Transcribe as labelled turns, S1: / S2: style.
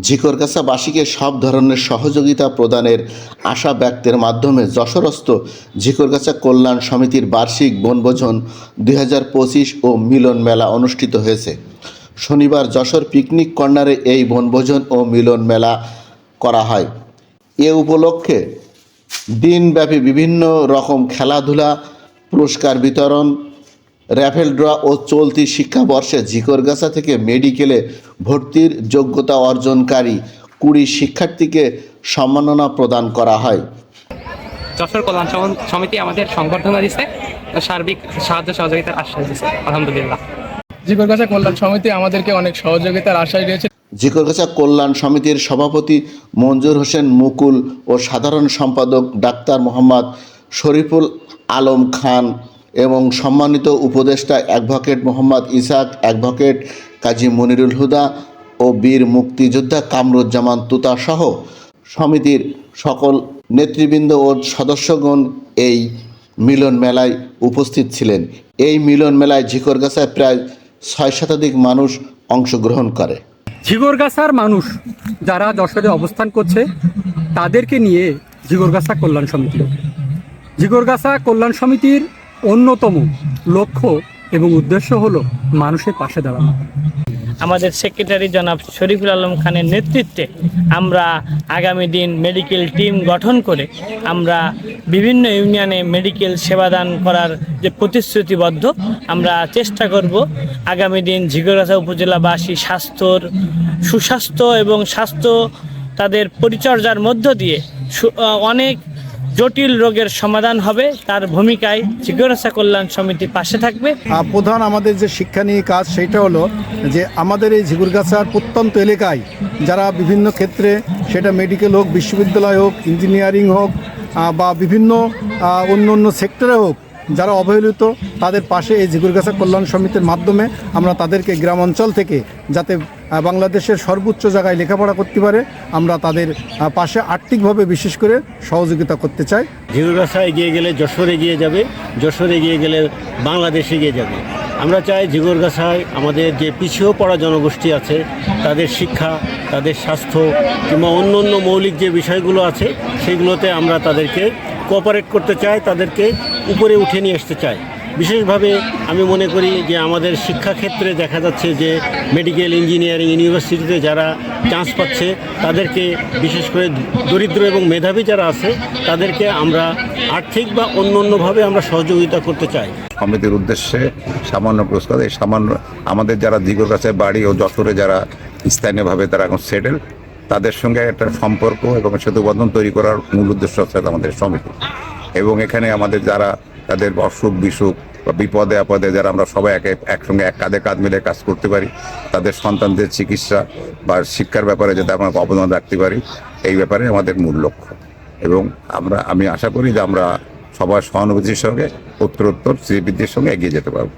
S1: ঝিকরগাছাবাসীকে সব ধরনের সহযোগিতা প্রদানের আশা ব্যক্তের মাধ্যমে যশোরস্থ ঝিকরগাছা কল্যাণ সমিতির বার্ষিক বনভোজন দু হাজার পঁচিশ ও মিলন মেলা অনুষ্ঠিত হয়েছে। শনিবার যশোর পিকনিক কর্নারে এই বনভোজন ও মিলন মেলা করা হয়। এ উপলক্ষে দিনব্যাপী বিভিন্ন রকম খেলাধুলা, পুরস্কার বিতরণ, র্যাফেল ড্র ও চলতি শিক্ষাবর্ষে ঝিকরগাছা থেকে মেডিকেলে ভর্তির যোগ্যতা অর্জনকারী কুড়ি শিক্ষার্থীকে সম্মাননা প্রদান করা হয়।
S2: যশোর কল্যাণ সমিতি আমাদের সংবর্ধনা দিচ্ছে সার্বিক সাহায্য সহযোগিতার আশ্বাস দিচ্ছে আলহামদুলিল্লাহ।
S3: জীবনগাছা কল্যাণ সমিতি আমাদেরকে অনেক সহযোগিতার আশ্বাস দিয়েছে।
S1: ঝিকরগাছা কল্যাণ সমিতির সভাপতি মঞ্জুর হোসেন মুকুল ও সাধারণ সম্পাদক ডাক্তার মোহাম্মদ শরীফুল আলম খান এবং সম্মানিত উপদেষ্টা অ্যাডভোকেট মোহাম্মদ ইসাক অ্যাডভোকেট কাজী মনিরুল হুদা ও বীর মুক্তিযোদ্ধা কামরুজ্জামান তুতা সহ সমিতির সকল নেতৃবৃন্দ ও সদস্যগণ এই মিলন মেলায় উপস্থিত ছিলেন। এই মিলন মেলায় ঝিকরগাছায় প্রায় ছয় শতাধিক মানুষ অংশগ্রহণ করে।
S4: ঝিগরগাছার মানুষ যারা যশোরে অবস্থান করছে, তাদেরকে নিয়ে ঝিগরগাছা কল্যাণ সমিতি। ঝিগরগাছা কল্যাণ সমিতির অন্যতম লক্ষ্য এবং উদ্দেশ্য হলো মানুষের পাশে দাঁড়ানো।
S5: আমাদের সেক্রেটারি জনাব শরীফুল আলম খানের নেতৃত্বে আমরা আগামী দিন মেডিকেল টিম গঠন করে আমরা বিভিন্ন ইউনিয়নে মেডিকেল সেবাদান করার যে প্রতিশ্রুতিবদ্ধ, আমরা চেষ্টা করব আগামী দিন ঝিগরাছা উপজেলাবাসী স্বাস্থ্যর সুস্বাস্থ্য এবং স্বাস্থ্য তাদের পরিচর্যার মধ্য দিয়ে অনেক জটিল রোগের সমাধান হবে, তার ভূমিকায় ঝিগরাছা কল্যাণ সমিতি পাশে থাকবে।
S6: প্রধান আমাদের যে শিক্ষা নিয়ে কাজ সেইটা হলো যে আমাদের এই ঝিগুরগাছার প্রত্যন্ত এলাকায় যারা বিভিন্ন ক্ষেত্রে সেটা মেডিকেল হোক, বিশ্ববিদ্যালয় হোক, ইঞ্জিনিয়ারিং হোক বা বিভিন্ন অন্য অন্য সেক্টরে হোক, যারা অবহেলিত, তাদের পাশে এই ঝিগুরগাছা কল্যাণ সমিতির মাধ্যমে আমরা তাদেরকে গ্রাম অঞ্চল থেকে যাতে বাংলাদেশের সর্বোচ্চ জায়গায় লেখাপড়া করতে পারে। আমরা তাদের পাশে আর্থিকভাবে বিশেষ করে সহযোগিতা করতে চাই।
S7: ঝিগুরগাছা এগিয়ে গেলে যশোর এগিয়ে যাবে, যশোর এগিয়ে গেলে বাংলাদেশ এগিয়ে যাবে। আমরা চাই ঝিগুরগাছায় আমাদের যে পিছিয়েও পড়া জনগোষ্ঠী আছে, তাদের শিক্ষা, তাদের স্বাস্থ্য কিংবা অন্য অন্য মৌলিক যে বিষয়গুলো আছে, সেগুলোতে আমরা তাদেরকে কোঅপারেট করতে চাই, তাদেরকে উপরে উঠে নিয়ে আসতে চাই। বিশেষভাবে আমি মনে করি যে আমাদের শিক্ষাক্ষেত্রে দেখা যাচ্ছে যে মেডিকেল ইঞ্জিনিয়ারিং ইউনিভার্সিটিতে যারা চান্স পাচ্ছে, তাদেরকে বিশেষ করে দরিদ্র এবং মেধাবী যারা আছে, তাদেরকে আমরা আর্থিক বা অন্য অন্যভাবে আমরা সহযোগিতা করতে চাই।
S8: সমিতির উদ্দেশ্যে সামান্য পুরস্কার, এই সামান্য আমাদের যারা দিগর কাছে বাড়ি ও যশোরে যারা স্থানীয়ভাবে তারা এখন সেটেল তাদের সঙ্গে একটা সম্পর্ক এবং সেতুবন্ধন তৈরি করার মূল উদ্দেশ্য হচ্ছে আমাদের সমিতি। এবং এখানে আমাদের যারা তাদের অসুখ বিসুখ বা বিপদে আপদে যারা আমরা সবাই একে একসঙ্গে এক কাঁধে কাঁধ মিলে কাজ করতে পারি, তাদের সন্তানদের চিকিৎসা বা শিক্ষার ব্যাপারে যাতে আমরা অবদান রাখতে পারি, এই ব্যাপারে আমাদের মূল লক্ষ্য। এবং আমরা, আমি আশা করি যে আমরা সবার সহানুভূতির সঙ্গে, উত্তরোত্তর শ্রীবৃদ্ধির সঙ্গে এগিয়ে যেতে পারব।